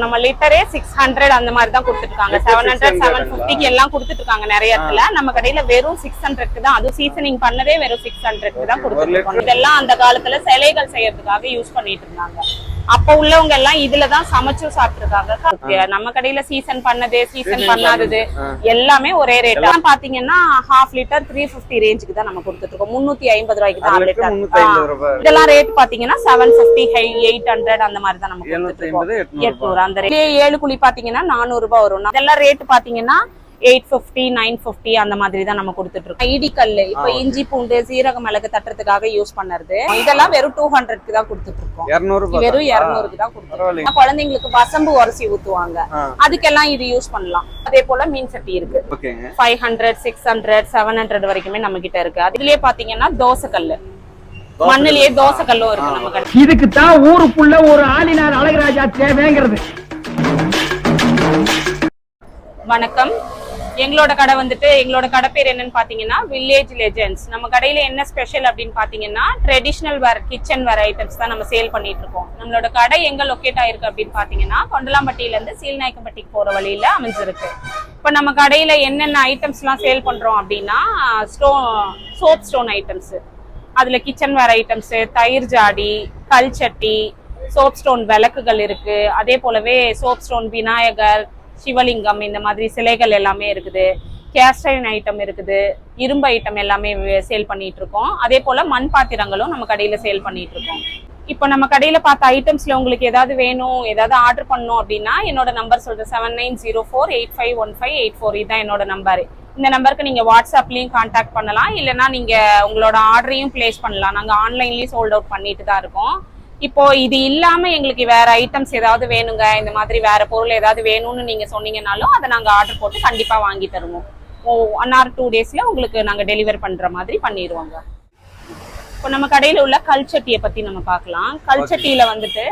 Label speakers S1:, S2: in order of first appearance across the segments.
S1: நம்ம லிட்டரே six hundred அந்த மாதிரி தான் கொடுத்துருக்காங்க செவன் ஹண்ட்ரட்
S2: 600
S1: செவன் ஃபிஃப்டிக்கு எல்லாம் கொடுத்துட்டு இருக்காங்க நிறைய இடத்துல. நம்ம கடையில வெறும் சிக்ஸ் ஹண்ட்ரட்க்கு தான். அது சீசனிங் பண்ணதே வெறும் சிக்ஸ் ஹண்ட்ரட்க்கு தான்
S2: liter-
S1: இதெல்லாம் அந்த காலத்துல சிலைகள் செய்யறதுக்காக யூஸ் பண்ணிட்டு இருந்தாங்க. அப்ப உள்ளவங்க எல்லாம் இதுல தான் சமைச்சும் சாப்பிட்டுருக்காங்க நம்ம கடையில சீசன் பண்ணது சீசன் பண்ணாதது. எல்லாமே ஒரே ரேட் தான். பாத்தீங்கன்னா ஹாஃப் லிட்டர் த்ரீ பிப்டி ரேஞ்சுக்கு தான் நம்ம கொடுத்துட்டு இருக்கோம் முன்னூத்தி ஐம்பது ரூபாய்க்கு தான்
S2: லிட்டர்
S1: இதெல்லாம் ரேட் பாத்தீங்கன்னா செவன் பிப்டி எயிட் ஹண்ட்ரட் அந்த மாதிரி தான் நம்ம கொடுத்துட்டு இருக்கோம்
S2: எட்நூறு
S1: அந்த ஏழு குழி பாத்தீங்கன்னா நானூறு ரூபாய் வரும். இதெல்லாம் ரேட் பாத்தீங்கன்னா எயிட் பிப்டி நைன் பிப்டி அந்த மாதிரி தான் நம்ம கொடுத்துட்டு இருக்கோம் இடி கல்லு. இப்ப. இஞ்சி பூண்டு சீரக மிளகு தட்டுறதுக்காக யூஸ் பண்ணறது. இதெல்லாம் வெறும் டூ ஹண்ட்ரட்க்கு தான் கொடுத்துட்டு இருக்கோம் வெறும்? இருநூறுக்கு தான் கொடுத்துருக்கோம் குழந்தைங்களுக்கு வசம்பு உரசி ஊத்துவாங்க.
S2: ஆ,
S1: அதுக்கெல்லாம் இது யூஸ் பண்ணலாம். அதே போல மீன் சட்டி இருக்கு.
S2: ஓகேங்க.
S1: Five hundred six hundred seven hundred வரைக்குமே நம்ம கிட்ட இருக்கு. அதுலயே பாத்தீங்கன்னா தோசை கல்லு. மண்ணுலயே தோசை கல்லும் இருக்கு நம்ம கடை
S3: இதுக்கு தான் ஊருக்குள்ள ஒரு ஆளினார் அழகராஜா தேவைங்கிறது.
S1: வணக்கம். எங்களோட கடை வந்துட்டு எங்களோட கடை பேர் என்னன்னு பாத்தீங்கன்னா வில்லேஜ் லெஜெண்ட்ஸ் நம்ம கடையில என்ன ஸ்பெஷல் அப்படின்னு பாத்தீங்கன்னா traditional ware kitchen ware items தான் நம்ம சேல் பண்ணிட்டு இருக்கோம். நம்மளோட கடை எங்க லொக்கேட் ஆயிருக்கு அப்படின்னு பாத்தீங்கன்னா கொண்டலாம்பட்டியில இருந்து சீல்நாயக்கம்பட்டிக்கு போற வழியில அமைஞ்சிருக்கு. இப்ப நம்ம கடையில என்னென்ன ஐட்டம்ஸ் எல்லாம் சேல் பண்றோம் அப்படின்னா ஸ்டோ சோப் ஸ்டோன் ஐட்டம்ஸ் அதுல கிச்சன் வேர் ஐட்டம்ஸ் தயிர் ஜாடி கல் சட்டி சோப் ஸ்டோன் விளக்குகள் இருக்கு. அதே போலவே சோப் ஸ்டோன் விநாயகர் சிவலிங்கம் இந்த மாதிரி சிலைகள் எல்லாமே இருக்குது. கேஸ்டைன் ஐட்டம் இருக்குது. இரும்பு ஐட்டம் எல்லாமே சேல் பண்ணிட்டு இருக்கோம் அதே போல மண் பாத்திரங்களும் நம்ம கடையில சேல் பண்ணிட்டு இருக்கோம் இப்போ நம்ம கடையில பார்த்த ஐட்டம்ஸ்ல உங்களுக்கு ஏதாவது வேணும் ஏதாவது ஆர்டர் பண்ணணும் அப்படின்னா என்னோட நம்பர் சொல்றேன். Seven nine zero four eight five one five eight four இதுதான் என்னோட நம்பர். இந்த நம்பருக்கு நீங்க வாட்ஸ்அப்லயும் கான்டாக்ட் பண்ணலாம். இல்லைன்னா நீங்க உங்களோட ஆர்டரையும் பிளேஸ் பண்ணலாம். நாங்க ஆன்லைன்லயும் சோல்ட் அவுட் பண்ணிட்டு தான் இருக்கோம். இப்போ இது இல்லாம எங்களுக்கு வேற ஐட்டம்ஸ் ஏதாவது வேணுங்க? இந்த மாதிரி வேற பொருள் ஏதாவது வேணும்னு நீங்க சொன்னீங்கனாலும் அதை நாங்க ஆர்டர் போட்டு கண்டிப்பா வாங்கி தருவோம். ஒன் ஆர் டூ டேஸ்ல உங்களுக்கு நாங்க டெலிவர் பண்ற மாதிரி பண்ணிடுவோங்க. இப்போ நம்ம கடையில உள்ள கல்ச்சட்டியை பத்தி நம்ம பார்க்கலாம். கல்ச்சட்டியில வந்துட்டு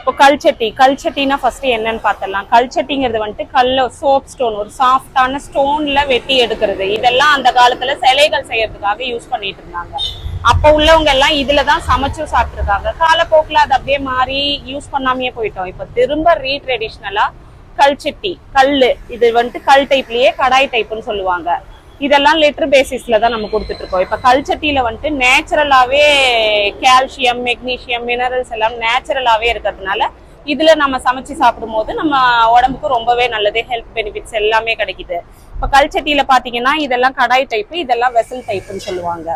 S1: இப்போ கல்ச்சட்டி கல்ச்சட்டினா ஃபர்ஸ்ட் என்னன்னு பார்த்தலாம் கல்ச்சட்டிங்கிறது வந்துட்டு கல்ல சோப் ஸ்டோன் ஒரு சாஃப்டான ஸ்டோன்ல வெட்டி எடுக்கிறது. இதெல்லாம் அந்த காலத்துல சிலைகள் செய்யறதுக்காக யூஸ் பண்ணிட்டு இருந்தாங்க. அப்ப உள்ளவங்க எல்லாம் இதுல தான் சமைச்சும் சாப்பிட்டுருக்காங்க. காலப்போக்கில் அது அப்படியே மாறி யூஸ் பண்ணாமையே போயிட்டோம். இப்போ திரும்ப ரீட்ரெடிஷ்னலா கல்ச்சட்டி கல்லு இது வந்துட்டு கல் டைப்லயே கடாய் டைப்னு சொல்லுவாங்க. இதெல்லாம் லிட்டர் பேசிஸ்ல தான் நம்ம கொடுத்துட்டு இருக்கோம். இப்ப கல்ச்சட்டியில வந்துட்டு நேச்சுரலாவே கால்சியம் மெக்னீஷியம் மினரல்ஸ் எல்லாம் நேச்சுரலாவே இருக்கிறதுனால இதுல நம்ம சமைச்சு சாப்பிடும்போது நம்ம உடம்புக்கு ரொம்பவே நல்லது ஹெல்த் பெனிஃபிட்ஸ் எல்லாமே கிடைக்குது. இப்ப கல்ச்சட்டியில பாத்தீங்கன்னா இதெல்லாம் கடாய் டைப் இதெல்லாம் வெசல் டைப்னு சொல்லுவாங்க.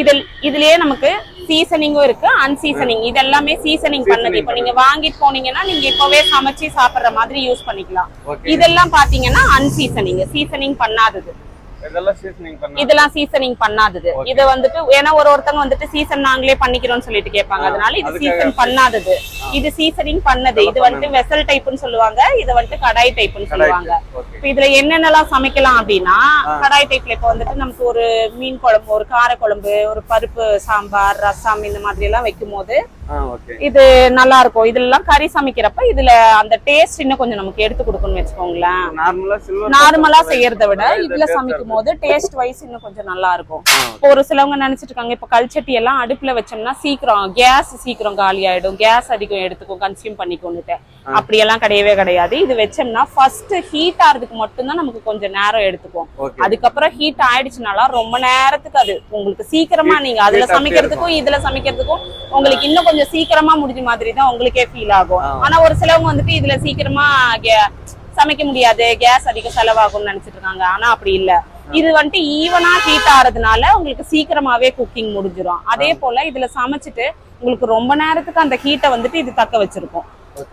S1: இதில் இதுலயே நமக்கு சீசனிங்கும் இருக்கு அன்சீசனிங் இது எல்லாமே சீசனிங் பண்ணது. இப்ப நீங்க வாங்கிட்டு போனீங்கன்னா நீங்க இப்பவே சமைச்சு சாப்பிடுற மாதிரி யூஸ் பண்ணிக்கலாம். இதெல்லாம் பாத்தீங்கன்னா அன்சீசனிங் சீசனிங் பண்ணாதது.
S2: இதெல்லாம் சீசனிங் பண்ணா
S1: இதெல்லாம் சீசனிங் பண்ணாதது. இது வந்துட்டு ஏன்னா ஒரு ஒருத்தவங்க வந்துட்டு சீசன் நாங்களே பண்ணிக்கிறோம்னு சொல்லிட்டு கேட்பாங்க. அதனால இது சீசன் பண்ணாதது. இது சீசனிங் பண்ணது. இது வந்துட்டு வெசல் டைப்னு சொல்லுவாங்க. இது வந்துட்டு கடாய் டைப்னு சொல்லுவாங்க. இப்ப இதுல என்னென்னலாம் சமைக்கலாம் அப்படின்னா. கடாய் டைப்ல இப்ப வந்துட்டு நமக்கு ஒரு மீன் குழம்பு ஒரு கார குழம்பு ஒரு பருப்பு சாம்பார் ரசம் இந்த மாதிரி எல்லாம் வைக்கும் போது இது நல்லா இருக்கும் இதுல எல்லாம் கறி சமைக்கிறப்ப இதுல அந்த டேஸ்ட் இன்னும் கொஞ்சம் நமக்கு எடுத்து கொடுக்கும்னு வச்சுக்கோங்களேன்.
S2: நார்மலா
S1: செய்யறத விட இதுல சமைக்கும் போது டேஸ்ட் வைஸ் இன்னும் கொஞ்சம் நல்லா இருக்கும் ஒரு சிலவங்க நினைச்சிட்டு இருக்காங்க இப்ப கல்ச்சட்டி எல்லாம் அடுப்புல வச்சோம்னா சீக்கிரம் கேஸ் சீக்கிரம் காலி ஆயிடும். கேஸ் அதிகம் எடுத்துக்கும் கன்சியூம் பண்ணிக்கொண்டுட்டு அப்படியெல்லாம் கிடையவே கிடையாது. இது வச்சோம்னா ஃபர்ஸ்ட் ஹீட் ஆறதுக்கு மட்டும்தான் நமக்கு கொஞ்சம் நேரம் எடுத்துக்கும். அதுக்கப்புறம் ஹீட் ஆயிடுச்சுனால ரொம்ப நேரத்துக்கு அது உங்களுக்கு சீக்கிரமா நீங்க அதுல சமைக்கிறதுக்கும் இதுல சமைக்கிறதுக்கும் உங்களுக்கு இன்னும் கொஞ்சம் சீக்கிரமா முடிஞ்ச மாதிரி தான் உங்களுக்கே ஃபீல் ஆகும். ஆனா ஒரு சிலவங்க வந்துட்டு இதுல சீக்கிரமா சமைக்க முடியாது கேஸ் அதிகம் செலவாகும்னு நினைச்சிட்டு இருக்காங்க. ஆனா அப்படி இல்ல. இது வந்துட்டு ஈவனா ஹீட் ஆறதுனால உங்களுக்கு சீக்கிரமாவே குக்கிங் முடிஞ்சிரும். அதே போல இதுல சமைச்சிட்டு உங்களுக்கு ரொம்ப நேரத்துக்கு அந்த ஹீட்டை வந்துட்டு இது தக்க வச்சிருக்கும்.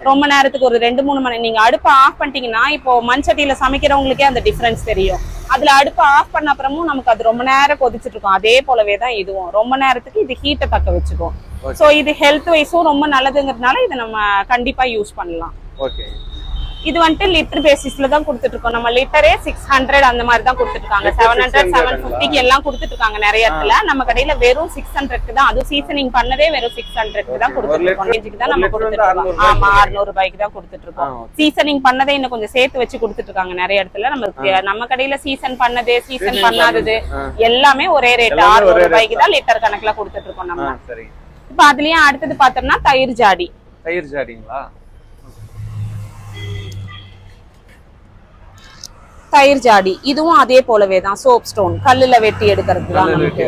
S1: ரொம்ப நேரத்துக்கு ஒரு ரெண்டு மூணு மணி நீங்க அடுப்பை ஆஃப் பண்ணிட்டீங்கன்னா இப்போ மண் சட்டியில சமைக்கிறவங்களுக்கே அந்த டிஃபரன்ஸ் தெரியும். அதுல அடுப்பை ஆஃப் பண்ண அப்புறமும் நமக்கு அது ரொம்ப நேரம் கொதிச்சிட்டு இருக்கும் அதே போலவே தான் இதுவும். ரொம்ப நேரத்துக்கு இது ஹீட்டை தக்க வச்சுக்கும். சோ இது ஹெல்த் வைஸும் ரொம்ப நல்லதுங்கிறதுனால இதை நம்ம கண்டிப்பா யூஸ் பண்ணலாம்.
S2: ஓகே
S1: இது வந்துட்டு லிட்டர் பேசிஸ்ல தான் கொடுத்துட்டு இருக்கோம் நம்ம லிட்டரே சிக்ஸ் ஹண்ட்ரட் அந்த மாதிரி தான் கொடுத்துட்டு இருக்காங்க செவன் ஹண்ட்ரட்
S2: 600
S1: செவன் ஃபிஃப்டிக்கு எல்லாம் கொடுத்துட்டு இருக்காங்க நிறைய இடத்துல. நம்ம கடையில வெறும் சிக்ஸ் ஹண்ட்ரட்க்கு தான் அதுவும் சீசனிங் பண்ணதே வெறும் சிக்ஸ் ஹண்ட்ரட்க்கு தான் கொடுத்துட்டு இருக்கோம் தான் நம்ம கொடுத்துட்டு இருக்கோம்
S2: 600
S1: ஆமா அறுநூறு ரூபாய்க்கு தான் கொடுத்துட்டு இருக்கோம் சீசனிங் பண்ணதே இன்னும் கொஞ்சம் சேர்த்து வச்சு கொடுத்துட்டு இருக்காங்க நிறைய இடத்துல. நமக்கு நம்ம கடையில சீசன் பண்ணது சீசன் பண்ணாதது. எல்லாமே ஒரே ரேட் அறுநூறு ரூபாய்க்கு தான். லிட்டர் கணக்குல கொடுத்துட்டு இருக்கோம் நம்ம இப்ப அதுலயும் அடுத்தது பார்த்தோம்னா தயிர் ஜாடி.
S2: தயிர் ஜாடிங்களா?
S1: தயிர் ஜாடி இதுவும் அதே போலவே தான் சோப் ஸ்டோன் கல்லுல வெட்டி எடுக்கிறது தான் நமக்கு.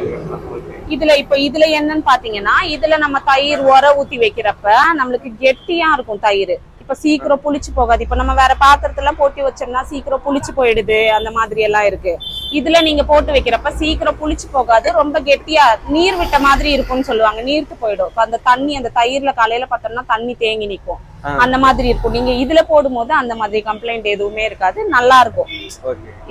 S1: இதுல இப்ப இதுல என்னன்னு பாத்தீங்கன்னா இதுல நம்ம தயிர் உர ஊத்தி வைக்கிறப்ப நம்மளுக்கு கெட்டியா இருக்கும் தயிர். இப்ப சீக்கிரம் புளிச்சு போகாது. இப்ப நம்ம வேற பாத்திரத்துல போட்டு வச்சோம்னா சீக்கிரம் புளிச்சு போயிடுது அந்த மாதிரி எல்லாம் இருக்கு. இதுல நீங்க போட்டு வைக்கிறப்ப சீக்கிரம் புளிச்சு போகாது ரொம்ப கெட்டியா நீர் விட்ட மாதிரி இருக்கும்னு சொல்லுவாங்க. நீர்த்து போயிடும். இப்ப அந்த தண்ணி அந்த தயிர்ல காலையில பார்த்தோம்னா தண்ணி தேங்கி நிக்கும்.
S2: ஆ.
S1: அந்த மாதிரி இருக்கும். நீங்க இதுல போடும்போது அந்த மாதிரி கம்ப்ளைண்ட் எதுவுமே இருக்காது. நல்லா இருக்கும்.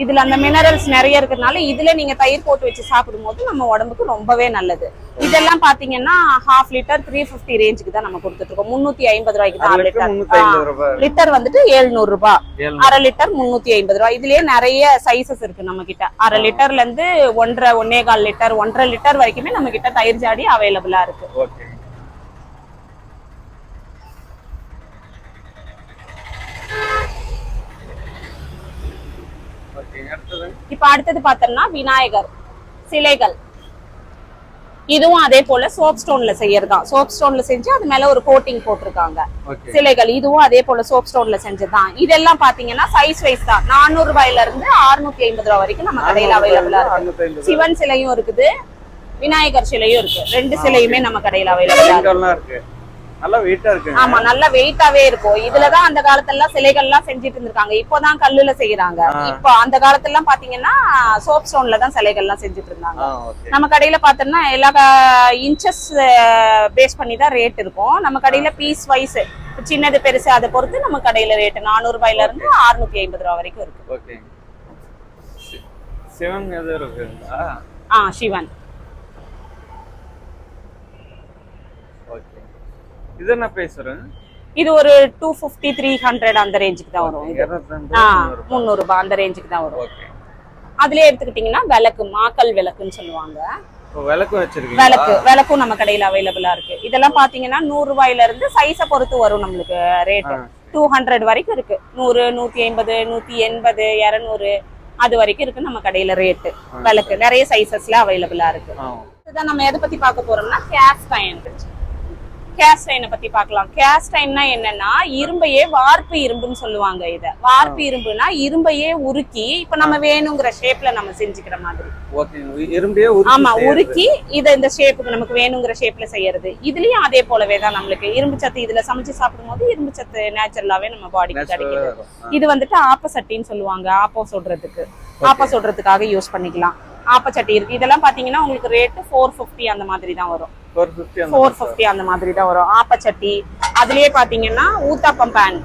S1: இதுல அந்த மினரல்ஸ் நிறைய இருக்கிறதுனால இதுல நீங்க தயிர் போட்டு வச்சு சாப்பிடும்போது நம்ம உடம்புக்கு ரொம்பவே நல்லது. இதெல்லாம் பாத்தீங்கன்னா ஹாஃப் லிட்டர் த்ரீ பிப்டி ரேஞ்சுக்கு தான் நம்ம கொடுத்துட்டு இருக்கோம் முன்னூத்தி ஐம்பது ரூபாய்க்கு தான் லிட்டர் லிட்டர் வந்துட்டு எழுநூறு ரூபாய். அரை லிட்டர் முன்னூத்தி ஐம்பது ரூபாய். இதுலயே நிறைய சைசஸ் இருக்கு நம்ம கிட்ட அரை லிட்டர்ல இருந்து ஒன்றரை ஒன்னே கால் லிட்டர் ஒன்றரை லிட்டர் வரைக்குமே நம்ம கிட்ட தயிர் ஜாடி அவைலபிளா இருக்கு
S2: ஓகே ஓகே அடுத்தது
S1: இப்ப அடுத்தது பார்த்தோம்னா விநாயகர் சிலைகள். இதுவும் அதே போல சோப் ஸ்டோன்ல செய்யறதுதான் சோப் ஸ்டோன்ல செஞ்சு அது மேல ஒரு கோட்டிங் போட்டிருக்காங்க. சிலைகள் இதுவும் அதே போல சோப் ஸ்டோன்ல செஞ்சதுதான். இதெல்லாம் பாத்தீங்கன்னா சைஸ் வைஸ் தான். நானூறு ரூபாயில இருந்து 650 ஐம்பது ரூபாய் வரைக்கும் நம்ம கடையில அவைலபிளா இருக்கு.
S2: அறுநூத்தி
S1: சிவன் சிலையும் இருக்குது விநாயகர் சிலையும் இருக்கு. ரெண்டு சிலையுமே நம்ம கடையில அவைலபிளா இருக்கு.
S2: சிலைகள்லாம் இருக்கு நல்லா வெயிட்டா இருக்கு
S1: ஆமா நல்ல வெயிட்டாவே இருக்கும். இதுலதான் அந்த காலத்துல எல்லாம் சிலைகள் எல்லாம் செஞ்சுட்டு இருந்திருக்காங்க. இப்போதான் கல்லுல செய்யறாங்க. இப்போ அந்த காலத்துல எல்லாம் பாத்தீங்கன்னா சோப் ஸ்டோன்ல தான் சிலைகள் எல்லாம் செஞ்சுட்டு இருந்தாங்க. நம்ம கடையில பார்த்தோம்னா எல்லா இன்ச்சஸ் பேஸ் பண்ணி தான் ரேட் இருக்கும். நம்ம கடையில பீஸ் வைஸ் சின்னது பெருசு அதை பொறுத்து நம்ம கடையில ரேட் நானூறு ரூபாயில இருந்து அறுநூத்தி ஐம்பது ரூபா வரைக்கும் இருக்கு.
S2: சிவன் எது இருக்குங்களா?
S1: ஆ சிவன்.
S2: இது என்ன பேசுறேன்.
S1: இது ஒரு டூ ஃபிஃப்டி த்ரீ ஹண்ட்ரட் அந்த ரேஞ்சுக்கு தான் வரும் ஆ முந்நூறு ரூபாய். அந்த ரேஞ்சுக்கு தான் வரும். அதுலயே எடுத்துக்கிட்டீங்கன்னா விளக்கு மாக்கல் விளக்குன்னு சொல்லுவாங்க. விளக்கு விளக்கும் நம்ம கடையில அவைலபிளா இருக்கு. இதெல்லாம் பாத்தீங்கன்னா நூறு ரூபாயில இருந்து சைஸ பொறுத்து வரும் நம்மளுக்கு ரேட். டூ ஹண்ட்ரட் வரைக்கும் இருக்கு. நூறு நூத்தி ஐம்பது நூத்தி எண்பது இருநூறு அது வரைக்கும் இருக்கு நம்ம கடையில ரேட்டு விளக்கு நிறைய சைசஸ்ல அவைலபிளா இருக்கு. இதுதான் நம்ம எதை பத்தி பார்க்க போறோம்னா கேஸ்ட் அயன் கேஸ்ட் பத்தி பார்க்கலாம். கேஸ்ட் என்னன்னா இரும்பையே வார்ப்பு இரும்புன்னு சொல்லுவாங்க இத. வார்ப்பு இரும்புனா இரும்பையே உருக்கி இப்ப நம்ம வேணுங்கிற ஷேப்ல நம்ம செஞ்சுக்கிற மாதிரி. ஆமா. உருக்கி இத இந்த ஷேப்புக்கு நமக்கு வேணுங்கிற ஷேப்ல செய்யறது. இதுலயும் அதே போலவே தான் நம்மளுக்கு. இரும்பு சத்து இதுல சமைச்சு சாப்பிடும்போது இரும்பு சத்து நேச்சுரலாவே நம்ம பாடிக்கு கிடைக்குது. இது வந்துட்டு ஆப்பசட்டின்னு சொல்லுவாங்க ஆப்போ சுடுறதுக்கு ஆப்போ சுடுறதுக்காக யூஸ் பண்ணிக்கலாம். ஆப்பச்சட்டி இருக்கு. இதெல்லாம் பாத்தீங்கன்னா உங்களுக்கு ரேட்டு ஃபோர் ஃபிஃப்டி அந்த மாதிரி தான் வரும்.
S2: 450 அந்த
S1: ஃபோர் ஃபிஃப்டி அந்த மாதிரி தான் வரும். ஆப்பச்சட்டி. அதுலயே பாத்தீங்கன்னா ஊத்தாப்பம் பேன்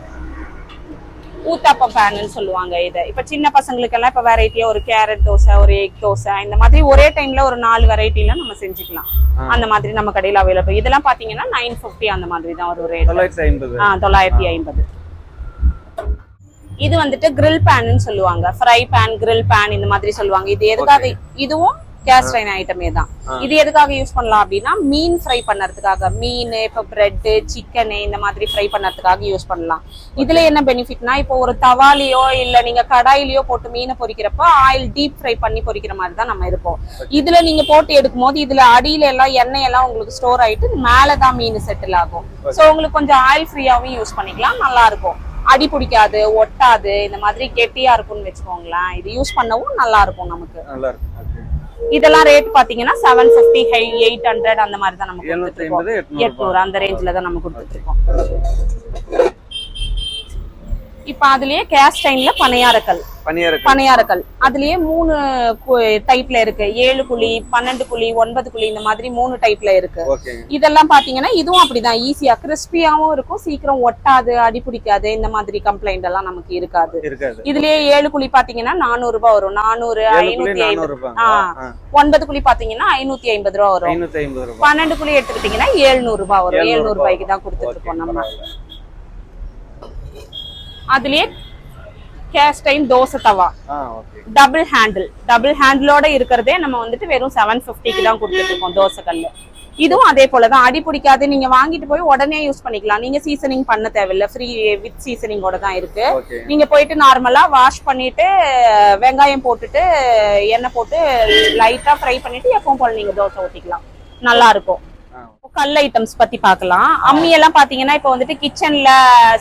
S1: ஊத்தாப்பம் பேன்னு சொல்லுவாங்க இதை. இப்ப சின்ன பசங்களுக்கெல்லாம் இப்ப வெரைட்டியா ஒரு கேரட் தோசை ஒரு எக் தோசை இந்த மாதிரி ஒரே டைம்ல ஒரு நாலு வெரைட்டில நம்ம செஞ்சுக்கலாம். அந்த மாதிரி நம்ம கடையில அவைலபிள் இதெல்லாம் பாத்தீங்கன்னா நைன் ஃபிஃப்டி அந்த மாதிரி தான் ஒரு ரேட்
S2: தொள்ளாயிரத்தி ஐம்பது.
S1: இது வந்துட்டு grill பேன்னு சொல்லுவாங்க. ஃப்ரை பேன் grill பேன் இந்த மாதிரி சொல்லுவாங்க. இது எதுக்காக இதுவும் கேஸ்ட் ஐன் ஐட்டமே தான். இது எதுக்காக யூஸ் பண்ணலாம் அப்படின்னா மீன் ஃப்ரை பண்ணறதுக்காக மீன் இப்ப பிரெட் சிக்கன் இந்த மாதிரி ஃப்ரை பண்ணறதுக்காக யூஸ் பண்ணலாம். இதுல என்ன பெனிஃபிட்னா இப்போ ஒரு தவாலியோ இல்ல நீங்க கடாயிலயோ போட்டு மீனை பொரிக்கிறப்ப ஆயில் டீப் ஃப்ரை பண்ணி பொரிக்கிற மாதிரி தான் நம்ம இருப்போம். இதுல நீங்க போட்டு எடுக்கும் போது இதுல அடியில எல்லாம் எண்ணெய் எல்லாம் உங்களுக்கு ஸ்டோர் ஆயிட்டு மேலதான் மீன் செட்டில் ஆகும். சோ உங்களுக்கு கொஞ்சம் ஆயில் ஃப்ரீயாவும் யூஸ் பண்ணிக்கலாம் நல்லா இருக்கும். அடி பிடிக்காது ஒட்டாது இந்த மாதிரி கெட்டியா இருக்கும்னு வச்சுக்கோங்களேன். இது யூஸ் பண்ணவும் நல்லா இருக்கும் நமக்கு.
S2: நல்லா இருக்கு ஓகே
S1: இதெல்லாம் ரேட் பாத்தீங்கன்னா செவன் பிப்டி ஹை எயிட் ஹண்ட்ரட் அந்த மாதிரி தான் இருக்கோம்.
S2: எட்நூறு
S1: எட்நூறு அந்த ரேஞ்சில தான் நம்ம கொடுத்துட்டு இருக்கோம். இப்ப அதுலயே கேஸ்டைன்ல பனையாரக்கல்
S2: பனியாருக்கு
S1: பனையாரக்கல் அதுலயே மூணு டைப்ல இருக்கு. ஏழு குழி பன்னெண்டு குழி ஒன்பது குழி இந்த மாதிரி மூணு டைப்ல இருக்கு. இதெல்லாம் பாத்தீங்கன்னா இதுவும் அப்படிதான். ஈஸியா கிறிஸ்பியாவும் இருக்கும். சீக்கிரம் ஒட்டாது அடி பிடிக்காது இந்த மாதிரி கம்ப்ளைண்ட் எல்லாம் நமக்கு இருக்காது. இதுலயே ஏழு குழி பாத்தீங்கன்னா நானூறு ரூபாய் வரும். நானூறு ஐநூத்தி ஐம்பது.
S2: ரூபாய்.
S1: ஒன்பது குழி பாத்தீங்கன்னா ஐநூத்தி ஐம்பது ரூபா வரும்.
S2: ரூபாய்
S1: பன்னெண்டு குழி எடுத்துக்கிட்டீங்கன்னா எழுநூறு ரூபாய் வரும்.
S2: 700
S1: எழுநூறு ரூபாய்க்கு தான் கொடுத்துட்டு இருக்கோம் நம்ம. அதுலயே கேஸ்டைன் தோசை தவா. டபுள் ஹேண்டில் டபுள் ஹேண்டிலோட இருக்கிறதே நம்ம வந்துட்டு வெறும் செவன் ஃபிஃப்டிக்கு தான் கொடுத்துட்டு இருக்கோம் தோசை கல்லு இதுவும் அதே போல தான் அடி பிடிக்காது. நீங்க வாங்கிட்டு போய் உடனே யூஸ் பண்ணிக்கலாம். நீங்க சீசனிங் பண்ண தேவையில்ல. ஃப்ரீ வித் சீசனிங்கோட தான் இருக்கு. நீங்க போயிட்டு நார்மலா வாஷ் பண்ணிட்டு வெங்காயம் போட்டுட்டு எண்ணெய் போட்டு லைட்டா ஃப்ரை பண்ணிட்டு எப்பவும் போல நீங்க தோசை ஊத்திக்கலாம். நல்லா இருக்கும். கல் ஐட்டம்ஸ் பத்தி பார்க்கலாம். அம்மி எல்லாம் பாத்தீங்கன்னா இப்போ வந்துட்டு கிச்சன்ல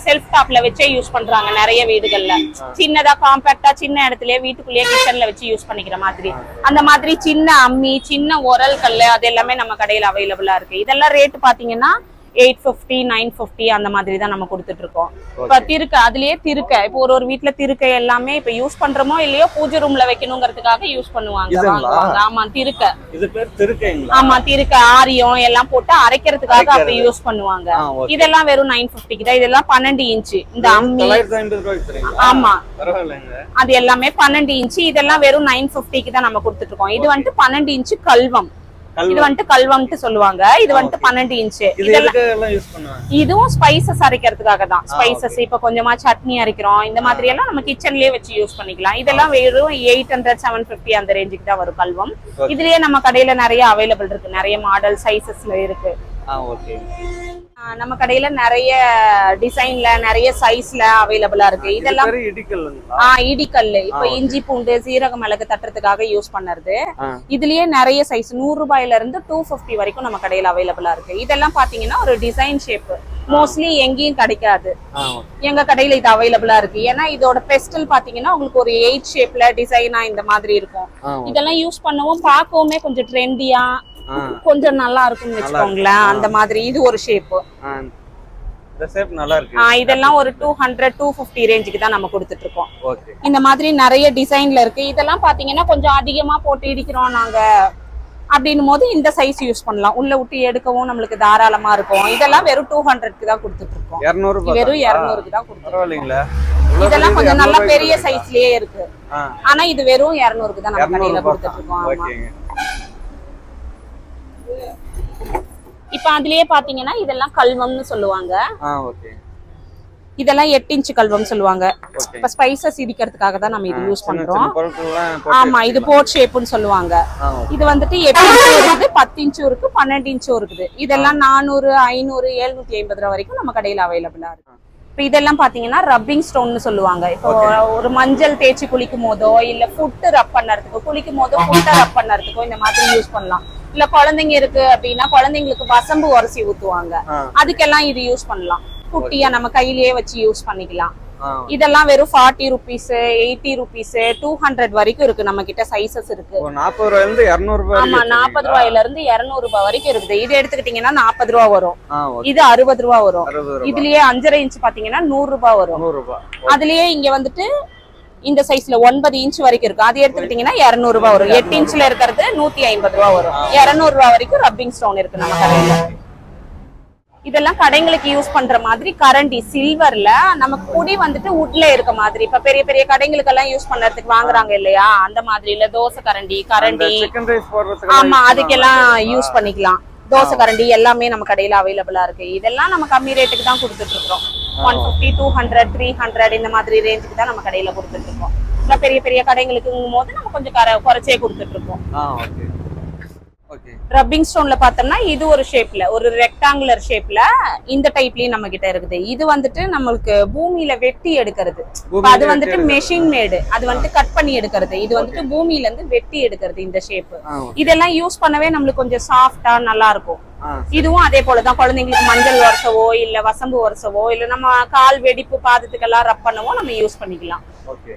S1: செல்ஃப் டாப்ல வச்சே யூஸ் பண்றாங்க நிறைய வீடுகள்ல. சின்னதா காம்பாக்டா சின்ன இடத்துலயே வீட்டுக்குள்ளேயே கிச்சன்ல வச்சு யூஸ் பண்ணிக்கிற மாதிரி. அந்த மாதிரி சின்ன அம்மி சின்ன உரல் கல் அது எல்லாமே நம்ம கடையில அவைலபிளா இருக்கு. இதெல்லாம் ரேட் பாத்தீங்கன்னா எயிட் ஃபிஃப்டி நைன் ஃபிஃப்டி அந்த மாதிரி தான் நம்ம கொடுத்துட்டு இருக்கோம் இப்ப திருக்க அதுலயே திருக்க. இப்போ ஒரு ஒரு வீட்ல திருக்க எல்லாமே இப்ப யூஸ் பண்றோமோ இல்லையோ பூஜை ரூம்ல வைக்கணுங்கிறதுக்காக யூஸ் பண்ணுவாங்க? வாங்குவாங்க. ஆமா திருக்க.
S2: இது பேர் திருக்கைங்களா?
S1: ஆமா திருக்க ஆரியம் எல்லாம் போட்டு அரைக்கிறதுக்காக அப்ப. யூஸ் பண்ணுவாங்க. இதெல்லாம் வெறும் நைன் பிப்டிக்கு தான் இதெல்லாம் பன்னெண்டு இன்ச்சு. இந்த அம்மி ஆமா. அது எல்லாமே பன்னெண்டு இன்ச்சு. இதெல்லாம் வெறும் நைன் பிப்டிக்கு தான் நம்ம கொடுத்துட்டு இருக்கோம் இது வந்துட்டு பன்னெண்டு இன்ச்சு கல்வம். இது வந்துட்டு கல்வம்ட்டு சொல்லுவாங்க. இது வந்துட்டு பன்னெண்டு இன்ச்சு இதுவும் ஸ்பைசஸ் அரைக்கிறதுக்காக தான். ஸ்பைசஸ். இப்ப கொஞ்சமா சட்னி அரைக்கிறோம். இந்த மாதிரி எல்லாம் நம்ம கிச்சன்லயே வச்சு யூஸ் பண்ணிக்கலாம். இதெல்லாம் வெறும் எயிட் ஹண்ட்ரட் செவன் பிப்டி அந்த ரேஞ்சுக்கு தான் வரும் கல்வம். இதுலயே நம்ம கடையில நிறைய அவைலபிள் இருக்கு. நிறைய மாடல் சைசஸ்ல இருக்கு.
S2: ஆ ஓகே
S1: நம்ம கடையில நிறைய டிசைன்ல நிறைய சைஸ்ல அவைலபிளா இருக்கு. இதெல்லாம் ஆஹ் இடிக்கல்லு. இப்ப. இஞ்சி பூண்டு சீரக மிளகு தட்டுறதுக்காக யூஸ் பண்ணறது.
S2: ஆ.
S1: இதுலயே நிறைய சைஸ் நூறு ரூபாயில இருந்து டூ பிப்டி வரைக்கும் நம்ம கடையில அவைலபிளா இருக்கு. இதெல்லாம் பாத்தீங்கன்னா ஒரு டிசைன் ஷேப் மோஸ்ட்லி எங்கேயும் கிடைக்காது.
S2: ஆ
S1: எங்க கடையில இது அவைலபிளா இருக்கு. ஏன்னா இதோட பெஸ்டல் பாத்தீங்கன்னா உங்களுக்கு ஒரு எயிட் ஷேப்ல டிசைனா இந்த மாதிரி இருக்கும்.
S2: ஆ
S1: இதெல்லாம் யூஸ் பண்ணவும் பார்க்கவுமே கொஞ்சம் ட்ரெண்டியா
S2: ஆ
S1: கொஞ்சம் நல்லா இருக்கும்னு வச்சுக்கோங்களேன். அந்த மாதிரி இது ஒரு ஷேப் இதெல்லாம் ஒரு டூ ஹண்ட்ரட் டூ ஃபிஃப்டி ரேஞ்சுக்கு தான் நம்ம கொடுத்துட்டு இருக்கோம் இந்த மாதிரி நிறைய டிசைன்ல இருக்கு. இதெல்லாம் பாத்தீங்கன்னா கொஞ்சம் அதிகமா போட்டு இடிக்கிறோம் நாங்க. அப்படின்னும் போது இந்த சைஸ் யூஸ் பண்ணலாம். உள்ள விட்டு எடுக்கவும் நம்மளுக்கு தாராளமா இருக்கும். இதெல்லாம் வெறும் டூ ஹண்ட்ரட்க்கு தான் கொடுத்துட்டு இருக்கோம் வெறும் இரநூறுக்கு தான் கொடுத்துருக்கோம் இதெல்லாம் கொஞ்சம் நல்ல பெரிய சைஸ்லயே இருக்கு. ஆனா இது வெறும் இரநூறுக்கு தான் நம்ம கடையில கொடுத்துட்டு இருக்கோம் இப்ப அதுலயே பாத்தீங்கன்னா இதெல்லாம் கல்வம்னு சொல்லுவாங்க. இதெல்லாம் எட்டு இன்ச்சு கல்வம் சொல்லுவாங்க. இப்ப ஸ்பைசஸ் இடிக்கிறதுக்காக தான் நம்ம இது யூஸ் பண்றோம். ஆமா இது போட் ஷேப்னு சொல்லுவாங்க. இது வந்துட்டு எட்டு இன்ச்சும் இருக்குது பத்து இன்ச்சும் இருக்கு பன்னெண்டு இன்ச்சும் இருக்குது. இதெல்லாம் நானூறு ஐநூறு எழுநூத்தி ஐம்பது ரூபா வரைக்கும் நம்ம கடையில அவைலபிளா இருக்கு. இப்ப இதெல்லாம் பாத்தீங்கன்னா ரப்பிங் ஸ்டோன்னு சொல்லுவாங்க. இப்போ ஒரு மஞ்சள் தேய்ச்சி குளிக்கும் போதோ இல்ல ஃபுட்டு ரப் பண்ணறதுக்கோ குளிக்கும் போதோ ஃபுட்டை ரப் பண்ணறதுக்கோ இந்த மாதிரி யூஸ் பண்ணலாம். இல்ல குழந்தைங்க இருக்கு அப்படின்னா குழந்தைங்களுக்கு வசம்பு உரசி ஊத்துவாங்க. அதுக்கெல்லாம் இது யூஸ் பண்ணலாம். குட்டியா நம்ம கையிலேயே வச்சு யூஸ் பண்ணிக்கலாம். இதெல்லாம் வெறும் forty rupees eighty rupees two hundred வரைக்கும் இருக்கு நம்ம கிட்ட சைசஸ் இருக்கு.
S2: நாற்பது ரூபாயிலிருந்து இரநூறு ரூபாய்
S1: ஆமா நாற்பது ரூபாயில இருந்து இருநூறு ரூபாய் வரைக்கும் இருக்குது. இது எடுத்துக்கிட்டீங்கன்னா நாற்பது ரூபா வரும். இது அறுபது ரூபா வரும். இதுலயே அஞ்சரை இன்ச் பாத்தீங்கன்னா நூறு ரூபாய் வரும். அதுலயே இங்க வந்துட்டு இந்த சைஸ்ல ஒன்பது இன்ச் வரைக்கும் இருக்கு அது எடுத்துக்கிட்டீங்கன்னா இருநூறு ரூபாய் வரும். எட்டு இன்ச்ல இருக்கிறது நூத்தி ஐம்பது ரூபாய் வரும். இருநூறு ரூபாய் வரைக்கும் ரப்பிங் ஸ்டோன் இருக்கு நம்ம கடையில. இதெல்லாம் கடைங்களுக்கு யூஸ் பண்ற மாதிரி கரண்டி சில்வர்ல நமக்கு குடி வந்துட்டு உட்ல இருக்க மாதிரி. இப்ப பெரிய பெரிய கடைங்களுக்கு எல்லாம் யூஸ் பண்றதுக்கு வாங்குறாங்க இல்லையா? அந்த மாதிரி இல்ல தோசை கரண்டி கரண்டி. ஆமா அதுக்கெல்லாம் யூஸ் பண்ணிக்கலாம். தோசை கரண்டி எல்லாமே நம்ம கடையில அவைலபிளா இருக்கு. இதெல்லாம் நம்ம கம்மி ரேட்டுக்கு தான் கொடுத்துட்டு இருக்கோம் one fifty two hundred three hundred இந்த மாதிரி ரேஞ்சுக்கு தான் நம்ம கடையில கொடுத்துட்டு இருக்கோம் பெரிய பெரிய கடைங்களுக்குங்கும் போது நம்ம கொஞ்சம் குறைச்சே கொடுத்துட்டு இருக்கோம் ரப்பிங் ஸ்டோன்ல பார்த்தோம்னா இது ஒரு ஷேப்ல ஒரு ரெக்டாங்குலர் ஷேப்ல இந்த டைப்லயும் நம்ம கிட்ட இருக்குது. இது வந்துட்டு நம்மளுக்கு பூமியில வெட்டி எடுக்கிறது. அது வந்துட்டு மெஷின் மேடு அது வந்துட்டு கட் பண்ணி எடுக்கிறது. இது வந்துட்டு பூமியில இருந்து வெட்டி எடுக்கிறது இந்த ஷேப் இதெல்லாம் யூஸ் பண்ணவே நம்மளுக்கு கொஞ்சம் சாஃப்டா நல்லா இருக்கும். இதுவும் அதே போலதான் குழந்தைங்களுக்கு மஞ்சள் உரசவோ இல்ல வசம்பு உரசவோ இல்ல நம்ம கால் வெடிப்பு பாதத்துக்கெல்லாம் ரப் பண்ணவோ நம்ம யூஸ் பண்ணிக்கலாம்.
S2: ஓகே.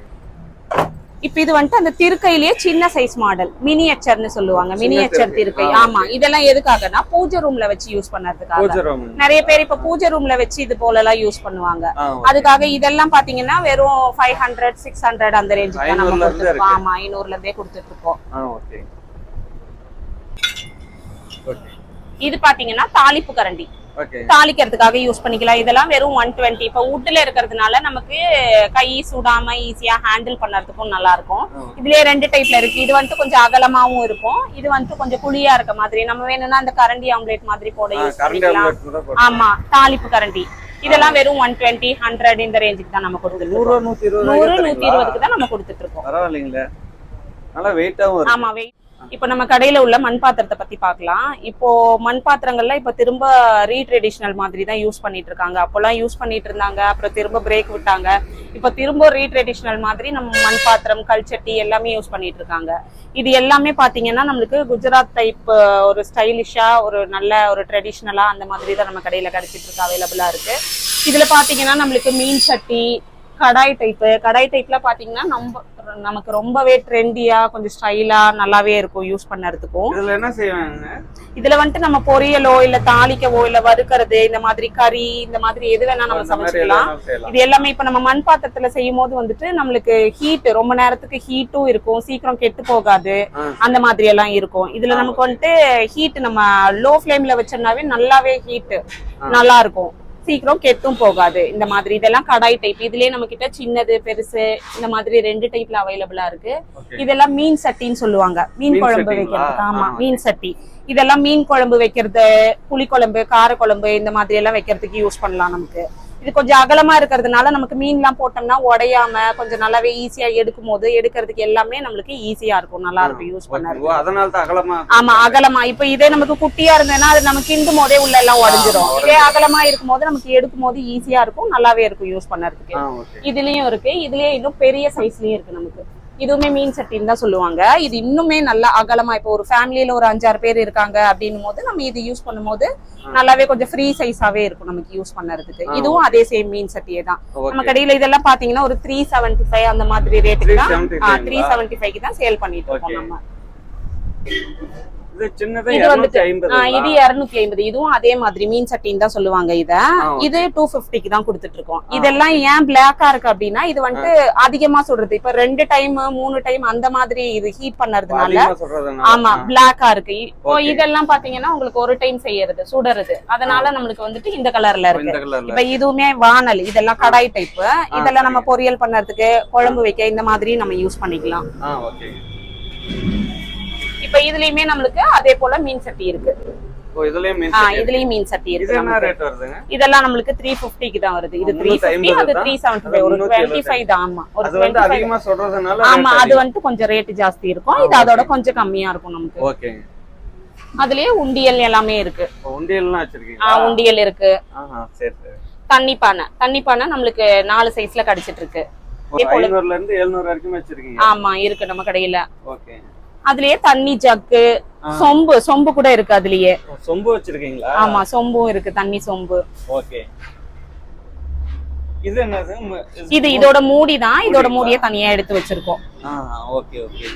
S1: இப்ப இது வந்துட்டு அந்த திருக்கையிலேயே சின்ன சைஸ் மாடல் மினியேச்சர்னு சொல்லுவாங்க மினியேச்சர்
S2: திருக்கை.
S1: ஆமா இதெல்லாம் எதுக்காகனா பூஜை ரூம்ல வச்சு யூஸ் பண்ணறதுக்காக. நிறைய பேர் இப்ப பூஜை ரூம்ல வச்சு இது போல எல்லாம் யூஸ் பண்ணுவாங்க அதுக்காக இதெல்லாம் பாத்தீங்கன்னா வெறும் ஃபைவ் ஹண்ட்ரட் சிக்ஸ் ஹண்ட்ரட் அந்த ரேஞ்சுக்கு தான் நம்ம கொடுத்துருக்கோம். ஆமா ஐநூறுல இருந்தே கொடுத்துட்டு இருக்கோம். இது பாத்தீங்கன்னா தாளிப்பு கரண்டி. தாளிக்கிறதுக்காக யூஸ் பண்ணிக்கலாம். இதெல்லாம் வெறும் ஒன் டுவெண்ட்டி இப்போ வுட்ல இருக்கிறதுனால நமக்கு கை சுடாம ஈஸியா ஹேண்டில் பண்ணறதுக்கும் நல்லா இருக்கும். இதுலயே ரெண்டு டைப்ல இருக்கு. இது வந்துட்டு கொஞ்சம் அகலமாவும் இருக்கும். இது வந்துட்டு கொஞ்சம் குழியா இருக்க மாதிரி. நம்ம வேணும்னா அந்த கரண்டி ஆம்லேட் மாதிரி போட யூஸ் பண்ணிக்கலாம். ஆமா தாளிப்பு கரண்டி. இதெல்லாம் வெறும் ஒன் டுவெண்ட்டி ஹண்ட்ரட் இந்த ரேஞ்சுக்கு தான் நம்ம கொடுத்துட்டு
S2: நூறு நூத்தி?
S1: இருபதுக்கு தான் நம்ம கொடுத்துட்டு இருக்கோம்.
S2: பரவாயில்லைங்களே. நல்லா வெயிட்டாவும்
S1: ஆமா வெயிட் இப்போ நம்ம கடையில உள்ள மண் பாத்திரத்தை பத்தி பார்க்கலாம். இப்போ மண் பாத்திரங்கள்ல இப்போ திரும்ப ரீட்ரெடிஷனல் மாதிரி தான் யூஸ் பண்ணிட்டு இருக்காங்க. அப்போல்லாம் யூஸ் பண்ணிட்டு இருந்தாங்க. அப்புறம் திரும்ப பிரேக் விட்டாங்க. இப்போ திரும்ப ரீட்ரெடிஷனல் மாதிரி நம்ம மண் பாத்திரம் கல்ச்சட்டி எல்லாமே யூஸ் பண்ணிட்டு இருக்காங்க. இது எல்லாமே பாத்தீங்கன்னா நம்மளுக்கு குஜராத் டைப் ஒரு ஸ்டைலிஷா ஒரு நல்ல ஒரு ட்ரெடிஷ்னலா அந்த மாதிரி தான் நம்ம கடையில கிடைச்சிட்டு இருக்கு அவைலபிளா இருக்கு. இதுல பாத்தீங்கன்னா நம்மளுக்கு மீன் சட்டி கடாய் டைப்பு கடாய் டைப்ல பாத்தீங்கன்னா நம்ம நமக்கு ரொம்பவே ட்ரெண்டியா கொஞ்சம் ஸ்டைலா நல்லாவே இருக்கும் யூஸ் பண்ணறதுக்கும்.
S2: இதுல என்ன செய்வாங்க?
S1: இதுல வந்துட்டு நம்ம பொரியலோ இல்ல தாளிக்கவோ இல்ல வறுக்கிறது இந்த மாதிரி கறி இந்த மாதிரி எது வேணா நம்ம சமைச்சுக்கலாம். இது எல்லாமே இப்ப நம்ம மண் பாத்திரத்துல செய்யும் போது வந்துட்டு நம்மளுக்கு ஹீட் ரொம்ப நேரத்துக்கு ஹீட்டும் இருக்கும். சீக்கிரம் கெட்டு போகாது. அந்த மாதிரி எல்லாம் இருக்கும். இதுல நமக்கு வந்துட்டு ஹீட் நம்ம லோ ஃப்ளேம்ல வச்சோம்னாவே நல்லாவே ஹீட் நல்லா இருக்கும். சீக்கிரம் கெட்டும் போகாது. இந்த மாதிரி இதெல்லாம் கடாய் டைப் இதுலயே நம்ம கிட்ட சின்னது பெருசு இந்த மாதிரி ரெண்டு டைப்ல அவைலபிளா இருக்கு. இதெல்லாம் மீன் சட்டின்னு சொல்லுவாங்க. மீன் குழம்பு? வைக்கிறதுக்கு. ஆமா மீன் சட்டி. இதெல்லாம் மீன் குழம்பு வைக்கிறது புளிக்குழம்பு காரக்குழம்பு இந்த மாதிரி எல்லாம் வைக்கிறதுக்கு யூஸ் பண்ணலாம் நமக்கு. இது கொஞ்சம் அகலமா இருக்கிறதுனால நமக்கு மீன்லாம் போட்டோம்னா உடையாம கொஞ்சம் நல்லாவே ஈஸியா எடுக்கும் போது எடுக்கிறதுக்கு எல்லாமே நம்மளுக்கு ஈஸியா இருக்கும். நல்லா இருக்கும் யூஸ்
S2: அதனால தான் அகலமா?
S1: ஆமா அகலமா. இப்ப இதே நமக்கு குட்டியா இருந்ததுன்னா அது நம்ம கிண்டும் போதே உள்ள எல்லாம் உடஞ்சிரும். இதே அகலமா இருக்கும் போது நமக்கு எடுக்கும் போது ஈஸியா இருக்கும் நல்லாவே இருக்கும் யூஸ் பண்ணறதுக்கு. இதுலயும் இருக்கு. இதுலயே இன்னும் பெரிய சைஸ்லயும் இருக்கு நமக்கு. இதுவுமே மீன் சட்டின்னு தான் சொல்லுவாங்க. இது இன்னுமே நல்லா அகலமா இப்போ ஒரு ஃபேமிலியில ஒரு அஞ்சாறு பேர் இருக்காங்க அப்படின்னும் போது நம்ம இது யூஸ் பண்ணும்போது நல்லாவே கொஞ்சம் ஃப்ரீ சைஸாவே இருக்கும் நமக்கு யூஸ் பண்ணறதுக்கு. இதுவும் அதே சேம் மீன் சட்டியே தான். நம்ம கடையில இதெல்லாம் பாத்தீங்கன்னா ஒரு த்ரீ செவன்டி ஃபைவ் அந்த மாதிரி ரேட்டுக்கு தான்
S2: 375
S1: த்ரீ செவன்டி ஃபைவ்க்கு தான் சேல் பண்ணிட்டு இருக்கோம். நம்ம.
S2: இது இருநூத்தி ஐம்பது
S1: இதுவும் அதே மாதிரி மீன் சட்டின்னு தான் சொல்லுவாங்க இத. இது டூ பிப்டிக்கு தான் கொடுத்துட்டு இருக்கோம் இதெல்லாம் ஏன் பிளாக்கா இருக்கு அப்படின்னா இது வந்துட்டு அதிகமா சொல்றது. இப்ப ரெண்டு டைம் மூணு டைம் அந்த மாதிரி இது ஹீட் பண்ணறதுனால ஆமா. பிளாக்கா இருக்கு. இப்போ. இதெல்லாம் பாத்தீங்கன்னா உங்களுக்கு ஒரு டைம் செய்யறது சுடுறது. அதனால நம்மளுக்கு வந்துட்டு இந்த கலர்ல இருக்கு. இப்ப இதுவுமே வானல் இதெல்லாம் கடாய் டைப் இதெல்லாம் நம்ம பொரியல் பண்ணறதுக்கு குழம்பு வைக்க இந்த மாதிரி நம்ம யூஸ் பண்ணிக்கலாம். இப்ப இதுலயுமே நம்மளுக்கு அதே போல மீன் சட்டி இருக்கு.
S2: இதுலயும் மீன் சட்டி இருக்கு.
S1: இதெல்லாம் நம்மளுக்கு த்ரீ பிப்டிக்கு தான் வருது. இது த்ரீ பிப்டி அது. த்ரீ செவன்டி
S2: அது
S1: ஃபைவ் ஒரு
S2: முன்னூத்தி
S1: டுவெண்ட்டி ஃபைவ் தான் ஆமா. ஒரு
S2: அது வந்து
S1: ஆமா அது கொஞ்சம் ரேட் ஜாஸ்தி இருக்கும். இது அதோட. கொஞ்சம் கம்மியா இருக்கும் நமக்கு. அதுலயே உண்டியல் எல்லாமே இருக்கு. உண்டியல் இருக்கு. தண்ணி பானை. தண்ணி பானை நம்மளுக்கு நாலு சைஸ்ல கிடைச்சிட்டு இருக்கு. ஆமா இருக்கு நம்ம கடையில. அதுலயே தண்ணி ஜக்கு. சொம்பு சொம்பு கூட இருக்கு அதுலயே.
S2: சொம்பு வச்சிருக்கீங்களா?
S1: ஆமா சொம்பும் இருக்கு தண்ணி சொம்பு.
S2: ஓகே. இது என்னது?
S1: இது இதோட மூடி தான் இதோட? மூடியை தனியா எடுத்து வச்சிருக்கோம்.
S2: ஓகே ஓகே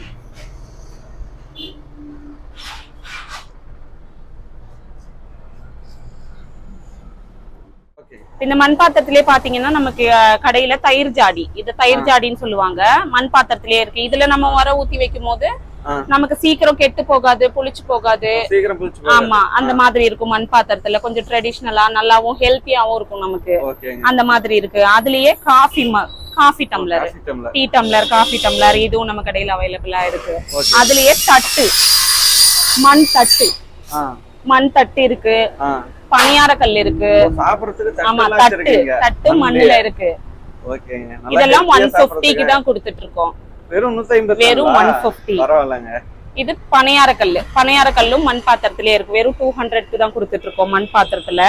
S2: ஓகே
S1: இந்த மண் பாத்திரத்திலே பாத்தீங்கன்னா நமக்கு கடையில தயிர் ஜாடி. இது தயிர் ஜாடின்னு சொல்லுவாங்க. மண் பாத்திரத்திலே இருக்கு. இதுல நம்ம வர ஊத்தி வைக்கும் போது. நமக்கு சீக்கிரம் கெட்டு போகாது புளிச்சு போகாது. ஆமா அந்த மாதிரி இருக்கும் மண் பாத்திரத்துல கொஞ்சம் ட்ரெடிஷ்னலா நல்லாவும் ஹெல்த்தியாவும் இருக்கும் நமக்கு. அந்த மாதிரி இருக்கு. அதுலயே coffee coffee tumbler
S2: coffee tumbler
S1: tea tumbler coffee tumbler இதுவும் நம்ம கடையில அவைலபிளா இருக்கு. அதுலயே தட்டு. மண் தட்டு. மண் தட்டு இருக்கு. பணியார கல் இருக்கு ஆமா தட்டு தட்டு. மண்ணுல இருக்கு இதெல்லாம் ஒன் பிப்டிக்கு. தான் கொடுத்துட்டு இருக்கோம்
S2: வெறும் நூத்தி ஐம்பது
S1: வெறும் 150.
S2: பரவாயில்லைங்க
S1: இது பனையார கல்லு பனையார கல்லும் மண் பாத்திரத்திலே இருக்கு. வெறும் டூ ஹண்ட்ரட்க்கு தான் கொடுத்துட்டு இருக்கோம் மண் பாத்திரத்துல.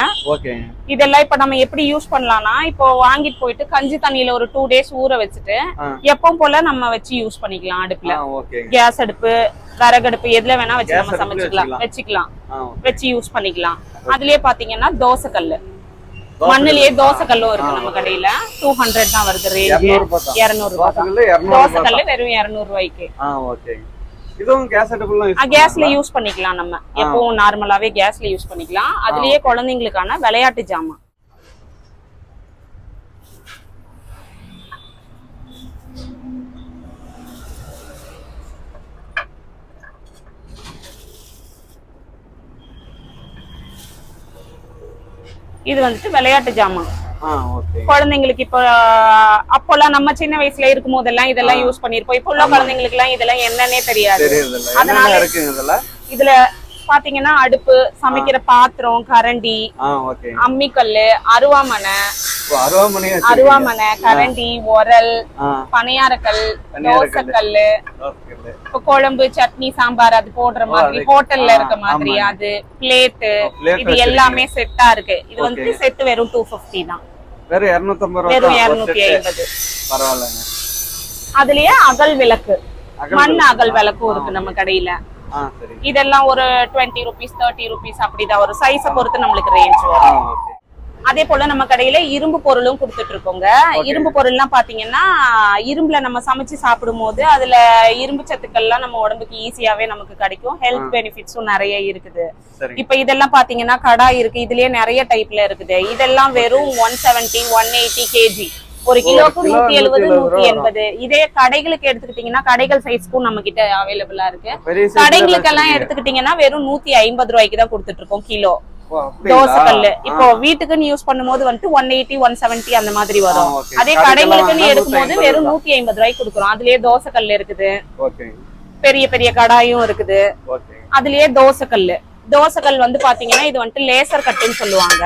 S1: இதெல்லாம் இப்ப நம்ம எப்படி யூஸ் பண்ணலாம்னா இப்போ வாங்கிட்டு போயிட்டு கஞ்சி தண்ணியில ஒரு டூ டேஸ் ஊற வச்சுட்டு. எப்பவும் போல நம்ம வச்சு யூஸ் பண்ணிக்கலாம் அடுப்புல. கேஸ் அடுப்பு விறகடுப்பு எதுல வேணா வச்சு நம்ம சமைச்சுக்கலாம்.
S2: வச்சுக்கலாம்.
S1: வச்சு யூஸ் பண்ணிக்கலாம். அதுலயே பாத்தீங்கன்னா தோசை கல்லு மண்ணுலயே. தோசை கல்லும் இருக்கு நம்ம. கடையில. டூ ஹண்ட்ரட் தான் வருது ரேஞ்ச்
S2: 200 ரூபாய் தான்.
S1: இருநூறு ரூபாய் தான்.
S2: தோசைக்கல்லு 200
S1: தோசை கல்லு. வெறும் இருநூறு ரூபாய்க்கு
S2: இதுவும் கேஸ் அடுப்புலாம்
S1: கேஸ்ல யூஸ் பண்ணிக்கலாம் நம்ம. எப்பவும் நார்மலாவே கேஸ்ல யூஸ் பண்ணிக்கலாம். அதுலயே குழந்தைங்களுக்கான விளையாட்டு ஜாமான். இது வந்துட்டு விளையாட்டு ஜாமான். குழந்தைங்களுக்கு இப்போ அப்போல்லாம் நம்ம சின்ன வயசுல இருக்கும் போதெல்லாம் இதெல்லாம் யூஸ் பண்ணிருப்போம் இப்போ உள்ள குழந்தைங்களுக்கு எல்லாம் இதெல்லாம் என்னன்னே தெரியாது. அதனால-
S2: இதுல
S1: பாத்தீங்கன்னா அடுப்பு சமைக்கிற பாத்திரம் கரண்டி அம்மிக்கல்லு அருவாமனை.
S2: அருவாமனை
S1: கரண்டி உரல்
S2: பணியாரக்கல்லு.
S1: தோசைக்கல்லு. இப்போ குழம்பு சட்னி சாம்பார் அது போடுற மாதிரி ஹோட்டல்ல இருக்க மாதிரி. அது பிளேட்டு இது எல்லாமே செட்டா இருக்கு. இது
S2: Okay.
S1: வந்துட்டு செட் வெறும் டூ பிப்டி தான்.
S2: வெறும் இருநூத்தம்பது ரூபா
S1: வெறும் இருநூத்தி. ஐம்பது.
S2: பரவாயில்லைங்க.
S1: அதுலயே அகல் விளக்கு. மண். அகல் விளக்கும் இருக்கு நம்ம கடையில. இதெல்லாம் ஒரு டுவெண்ட்டி ருபீஸ் தேர்ட்டி ருபீஸ் அப்படிதான். ஒரு சைஸ பொறுத்து நம்மளுக்கு ரேஞ்ச் வரும். அதே போல நம்ம கடையில இரும்பு பொருளும் கொடுத்துட்டு இருக்கோங்க. இரும்பு பொருள்லாம் பாத்தீங்கன்னா இரும்புல நம்ம சமைச்சு சாப்பிடும் போது அதுல இரும்பு சத்துக்கள்லாம் நம்ம உடம்புக்கு ஈஸியாவே நமக்கு கிடைக்கும். ஹெல்த் பெனிஃபிட்ஸும் நிறைய இருக்குது. இப்ப இதெல்லாம் பாத்தீங்கன்னா கடா இருக்கு. இதுலயே நிறைய டைப்ல இருக்குது. இதெல்லாம் வெறும் one seventy one eighty KG ஒரு கிலோக்கு
S2: கிலோ
S1: நூத்தி எழுபது
S2: 170
S1: நூத்தி எண்பது. இதே கடைகளுக்கு எடுத்துக்கிட்டீங்கன்னா கடைகள் சைஸ்க்கும் நம்ம கிட்ட அவைலபிளா இருக்கு. கடைகளுக்கெல்லாம்
S2: இதெல்லாம்
S1: எடுத்துக்கிட்டீங்கன்னா வெறும் நூத்தி ஐம்பது ரூபாய்க்கு தான் கொடுத்துட்டு இருக்கோம் கிலோ? தோசை கல்லு இப்போ வீட்டுக்குன்னு யூஸ் பண்ணும்போது வந்துட்டு ஒன் எயிட்டி ஒன் செவன்ட்டி அந்த மாதிரி வரும். அதே கடைகளுக்குன்னு எடுக்கும்போது
S2: 150
S1: வெறும். நூத்தி ஐம்பது ரூபாய்க்கு கொடுக்குறோம். அதுலயே தோசை கல் இருக்குது பெரிய பெரிய கடாயும் இருக்குது. அதுலயே தோசை கல்லு தோசை கல் வந்து பாத்தீங்கன்னா இது வந்துட்டு லேசர் கட்டுன்னு சொல்லுவாங்க.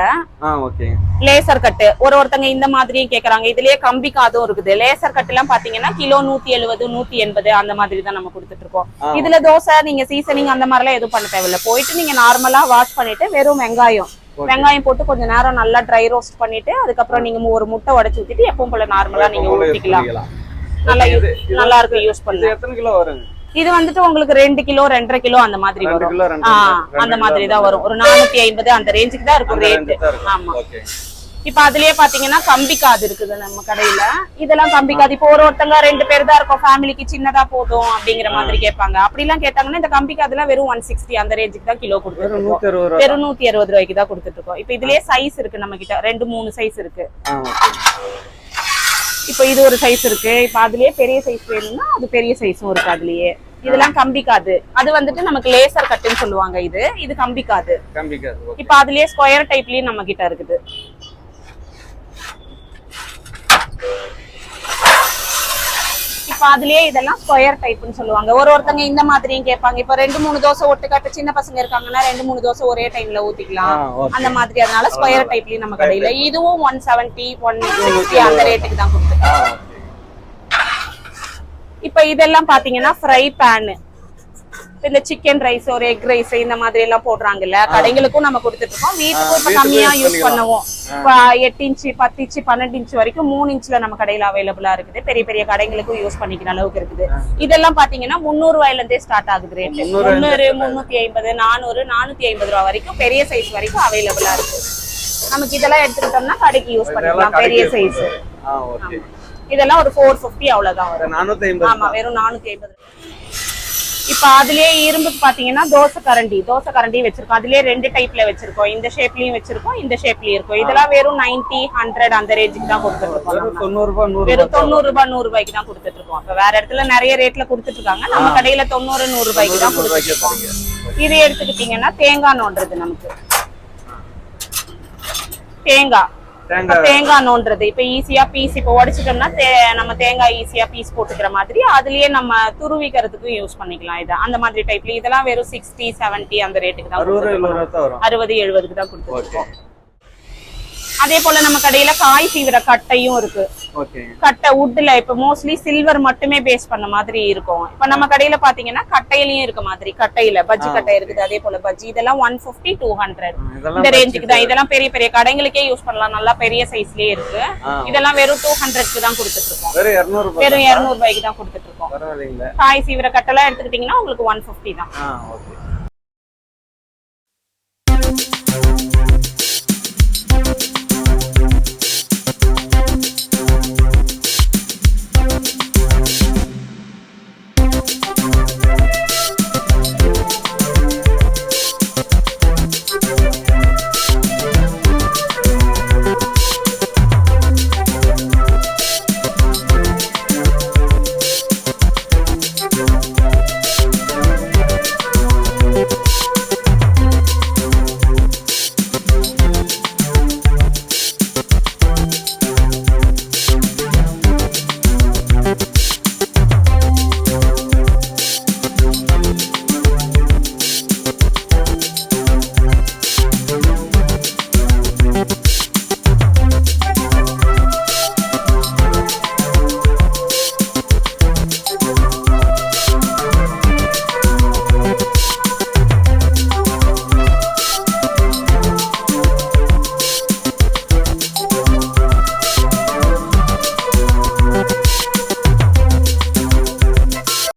S1: லேசர் கட்டு ஒரு ஒருத்தங்க இந்த மாதிரியும் கேக்குறாங்க. இதுலயே கம்பி காதும் இருக்குது. லேசர் கட்டு எல்லாம் பாத்தீங்கன்னா கிலோ நூத்தி எழுபது நூத்தி எண்பது அந்த மாதிரி தான் நம்ம கொடுத்துட்டு இருக்கோம். இதுல தோசை நீங்க சீசனிங் அந்த மாதிரி எல்லாம் எதுவும் பண்ண தேவையில்ல. போயிட்டு நீங்க நார்மலா வாஷ் பண்ணிட்டு வெறும் வெங்காயம். வெங்காயம் போட்டு கொஞ்ச நேரம் நல்லா ட்ரை ரோஸ்ட் பண்ணிட்டு அதுக்கப்புறம் நீங்க ஒரு முட்டை உடைச்சு ஊத்திட்டு எப்பவும் போல நார்மலா நீங்க ஊத்திக்கலாம். நல்லா நல்லா இருக்கும் யூஸ்
S2: இது
S1: பண்ண.
S2: எத்தனை கிலோ வருங்க?
S1: இது வந்துட்டு உங்களுக்கு ரெண்டு கிலோ ரெண்டரை கிலோ அந்த மாதிரி வரும். அந்த மாதிரி தான் வரும். ஒரு நானூத்தி ஐம்பது அந்த ரேஞ்சுக்கு தான் இருக்கும்
S2: அந்த
S1: ரேட்
S2: ரெண்டு தான் இருக்கும்.
S1: ஆமா. இப்ப அதுலயே பாத்தீங்கன்னா கம்பி காது இருக்குது நம்ம கடையில. இதெல்லாம் கம்பி காது இப்போ ஒரு ஒருத்தங்க ரெண்டு பேர் தான் இருக்கும். ஃபேமிலிக்கு சின்னதா போதும் அப்படிங்கிற மாதிரி கேட்பாங்க. அப்படி எல்லாம் கேட்டாங்கன்னா இந்த கம்பி காதுலாம் வெறும் ஒன் சிக்ஸ்டி அந்த ரேஞ்சுக்கு தான் கிலோ கொடுத்துட்டு
S2: வெறும் நூத்தி அறுபது
S1: ரூபாய்க்கு தான் கொடுத்துட்டு இருக்கோம். இப்ப இதுலயே சைஸ் இருக்கு நம்ம கிட்ட. ரெண்டு மூணு சைஸ் இருக்கு. இப்போ இது ஒரு சைஸ் இருக்கு. இப்ப அதுலயே பெரிய சைஸ் வேணும்னா அது பெரிய சைஸும் இருக்கு அதுலயே. இதெல்லாம் கம்பி காது. அது வந்துட்டு நமக்கு லேசர் கட்டுன்னு சொல்லுவாங்க இது. இது கம்பி காது.
S2: கம்பிக்காது ஓகே
S1: இப்ப அதுலயே ஸ்கொயர் டைப்லயும் நம்ம கிட்ட இருக்குது. இப்ப அதுலயே இதெல்லாம் ஸ்கொயர் டைப்னு சொல்லுவாங்க. ஒரு ஒருத்தங்க இந்த மாதிரியும் கேட்பாங்க. இப்ப ரெண்டு மூணு தோசை ஒட்டுக்கா இப்ப சின்ன பசங்க இருக்காங்கன்னா ரெண்டு மூணு தோசை ஒரே டைம்ல ஊத்திக்கலாம். அந்த மாதிரி. அதனால ஸ்கொயர் டைப்லயும் நம்ம கடையில. இதுவும் ஒன் செவன்டி ஒன் சிக்ஸ்டி அந்த ரேட்டுக்கு தான் இப்ப இதெல்லாம் பாத்தீங்கன்னா ஃப்ரை பேன் இதுல சிக்கன் ரைஸ் ஒரு எக் ரைஸ் இந்த மாதிரி எல்லாம் போடுறாங்கல்ல. கடைகளுக்கும் நம்ம கொடுத்துட்டு இருக்கோம். வீட்டுக்கும் இப்ப கம்மியா யூஸ். பண்ணுவோம். எட்டு இன்ச்சு பத்து இன்ச்சு பன்னெண்டு இன்ச்சு வரைக்கும் மூணு இன்ச்ல நம்ம கடையில அவைலபிளா இருக்குது. பெரிய பெரிய கடைகளுக்கும் யூஸ் பண்ணிக்கிற அளவுக்கு இருக்குது. இதெல்லாம் பாத்தீங்கன்னா முந்நூறு ரூபாயில இருந்தே ஸ்டார்ட் ஆகுது ரேட்
S2: முந்நூறு
S1: முந்நூறு முன்னூத்தி ஐம்பது நானூறு நானூத்தி ஐம்பது ரூபா வரைக்கும் பெரிய சைஸ் வரைக்கும் அவைலபிளா இருக்கு நமக்கு இதெல்லாம் எடுத்துக்கிட்டோம்னா கடைக்கு யூஸ் பண்ணிக்கலாம். பெரிய சைஸ் இதெல்லாம் ஒரு ஃபோர் ஃபிஃப்டி அவ்வளவுதான் வரும். ஆமா வெறும் நானூத்தி ஐம்பது இப்ப அதுலயே இரும்புக்கு பாத்தீங்கன்னா தோசை கரண்டி தோசை கரண்டி வச்சிருக்கோம். அதுலயே ரெண்டு டைப்ல வச்சிருக்கோம். இந்த ஷேப்லயும் வச்சிருக்கோம் இந்த ஷேப்லயும் இருக்கும். இதெல்லாம் வெறும் 90 ஹண்ட்ரட் அந்த ரேஞ்சுக்கு தான் கொடுத்துட்டு இருக்கோம்
S2: வெறும். தொண்ணூறு ரூபாய் நூறு
S1: ரூபாய்க்கு தான் கொடுத்துட்டு இருக்கோம் இப்ப வேற இடத்துல நிறைய ரேட்ல கொடுத்துட்டு இருக்காங்க. நம்ம கடையில தொண்ணூறு நூறு ரூபாய்க்கு தான் கொடுத்துட்டு இருக்கோம் இது எடுத்துக்கிட்டீங்கன்னா தேங்காய் நோண்டுறது நமக்கு. தேங்காய்.
S2: தேங்காய்.
S1: நோண்டுறது இப்ப ஈஸியா பீஸ் இப்ப உடைச்சிட்டோம்னா நம்ம தேங்காய் ஈஸியா பீஸ் போட்டுக்கிற மாதிரி அதுலயே நம்ம துருவிக்கிறதுக்கும் யூஸ் பண்ணிக்கலாம் இதை. அந்த மாதிரி டைப்ல இதெல்லாம் வெறும் சிக்ஸ்டி செவன்டி அந்த ரேட்டுக்கு தான்
S2: அறுபது
S1: எழுபதுக்கு தான் இருக்கோம் அதே போல நம்ம கடையில காய் சீவிர கட்டையும் இருக்கு. கட்டை உட்ல இப்ப மோஸ்ட்லி சில்வர் மட்டுமே பேஸ் பண்ண மாதிரி இருக்கும். இப்ப நம்ம கடையில பாத்தீங்கன்னா கட்டையிலயும் இருக்க மாதிரி கட்டையில பஜ்ஜி கட்டை இருக்குது அதே போல பஜ்ஜி. இதெல்லாம் ஒன் பிப்டி டூ ஹண்ட்ரட் இந்த ரேஞ்சுக்கு தான். இதெல்லாம் பெரிய பெரிய கடைகளுக்கே யூஸ் பண்ணலாம். நல்லா பெரிய சைஸ்லயே இருக்கு. இதெல்லாம் வெறும் டூ ஹண்ட்ரட்க்கு தான் கொடுத்துட்டு இருக்கோம்
S2: வெறும் இருநூறு
S1: ரூபாய்க்கு? தான் கொடுத்துட்டு இருக்கோம் காய் சீவிர கட்டை எல்லாம் எடுத்துக்கிட்டீங்கன்னா உங்களுக்கு ஒன் பிப்டி தான்.